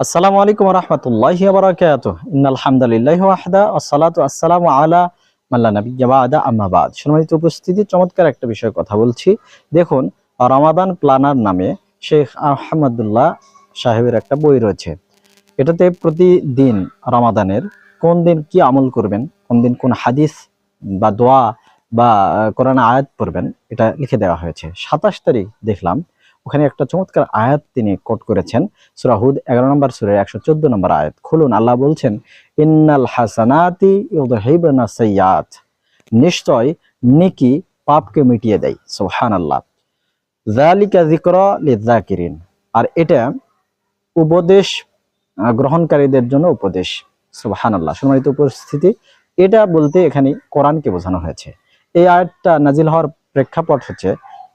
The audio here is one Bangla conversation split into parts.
আসসালামু আলাইকুম রহমতুল্লাহি বারাকাত ইন্নাল হামদুলিল্লাহ ওয়াহদা আসসালাতু আসসালামু আলা মাল্লা নাবিয়্যা বাদা, আম্মা বাদ। সম্মানিত উপস্থিতি, চমৎকার একটা বিষয়ে কথা বলছি। দেখুন, রমাদান প্ল্যানার নামে শেখ আহমদুল্লাহ সাহেবের একটা বই রয়েছে। এটাতে প্রতিদিন রমাদানের কোন দিন কি আমল করবেন, কোন দিন কোন হাদিস বা দোয়া বা কোরআন আয়াত পড়বেন, এটা লিখে দেওয়া হয়েছে। সাতাশ তারিখ দেখলাম ওখানে একটা চমৎকার আয়াত তিনি কোট করেছেন। সূরা হুদ এগারো নম্বর সুরের একশো চোদ্দ নম্বর আয়াত। খুলুন, আল্লাহ বলছেন, ইন্নাল হাসানাতি ইউদহিবনা সাইয়াত নিশ্চয় নেকি পাপকে মিটিয়ে দেয় যালিকা যিকরা লিযাকিরিন। আর এটা উপদেশ গ্রহণকারীদের জন্য উপদেশ সোহান আল্লাহ সম্মানিত উপস্থিতি, এটা বলতে এখানে কোরআনকে বোঝানো হয়েছে। এই আয়াতটা নাজিল হওয়ার প্রেক্ষাপট হচ্ছে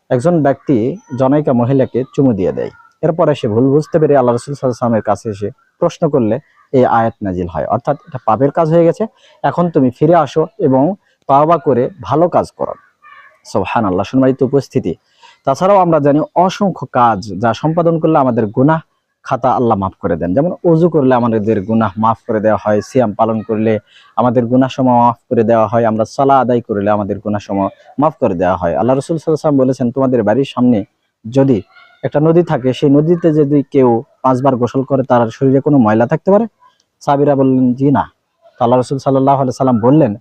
একজন ব্যক্তি জনৈকা মহিলাকে চুমু দিয়ে দেয়। এরপরে সে ভুল বুঝতে পেরে আল্লাহ রসুল সাল্লামের কাছে এসে প্রশ্ন করলে, এই আয়াত নাজিল হয়। অর্থাৎ এটা পাপের কাজ হয়ে গেছে, এখন তুমি ফিরে আসো এবং তাওবা করে ভালো কাজ করো। সোহান আল্লাহ সম্মানিত উপস্থিতি। তাছাড়াও আমরা জানি অসংখ্য কাজ যা সম্পাদন করলে আমাদের গুনাহ খাতা আল্লাহ মাফ করে দেন। যেমন অজু করলে আমাদের গুনাহ মাফ করে দেওয়া হয়, সিয়াম পালন করলে আমাদের গুনাহ সময় মাফ করে দেওয়া হয়, আমরা সালা আদায় করলে আমাদের গুনাহ সময় মাফ করে দেওয়া হয়। আল্লাহ রসুল সাল্লাম বলেছেন, তোমাদের বাড়ির সামনে যদি একটা নদী থাকে, সেই নদীতে যদি কেউ পাঁচবার গোসল করে, তার শরীরে কোনো ময়লা থাকতে পারে? সাবিরা বললেন, জি না। আল্লাহ রসুল সাল্লাহ সাল্লাম বললেন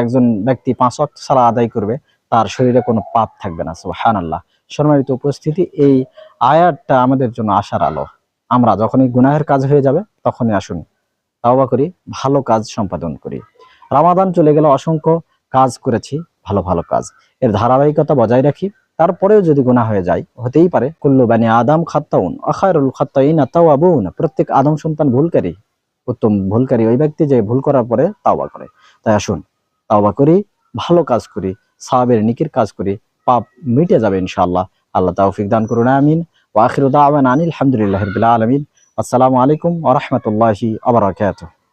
একজন ব্যক্তি পাঁচ ওয়াক্ত সালা আদায় করবে, তার শরীরে কোনো পাপ থাকবে না। সুহান আল্লাহ সম্মানিত উপস্থিতি, এই আয়াতটা আমাদের জন্য আশার আলো। আমরা যখনই গুনাহের কাজ হয়ে যাবে, তখনই আসুন, তাওবা করি, ভালো কাজ সম্পাদন করি। রামাদান চলে গেলে অসংখ্য কাজ করেছি, ভালো ভালো কাজ। এর ধারাবাহিকতা বজায় রাখি, তারপরেও যদি গুনাহ হয়ে যায়, হতেই পারে। কুল্লু বানি আদম খাত্তাউন, আখায়রুল খাত্তাইন তাওয়াবুন। প্রত্যেক আদম সন্তান ভুলকারী, উত্তম ভুলকারী ওই ব্যক্তি যে ভুল করার পরে তাওবা করে। তাই আসুন, তাওবা করি, ভালো কাজ করি, সাহাবের নিকির কাজ করি পাপ মিটে যাবে ইনশাআল্লাহ। আল্লাহ তাওফিক দান করুন, আমিন। ওয়া আখিরু দাওয়ানা আনিল হামদুলিল্লাহি রাব্বিল আলমিন। আসসালামু আলাইকুম ওরহমতুল্লাহি আবরাকাতুহ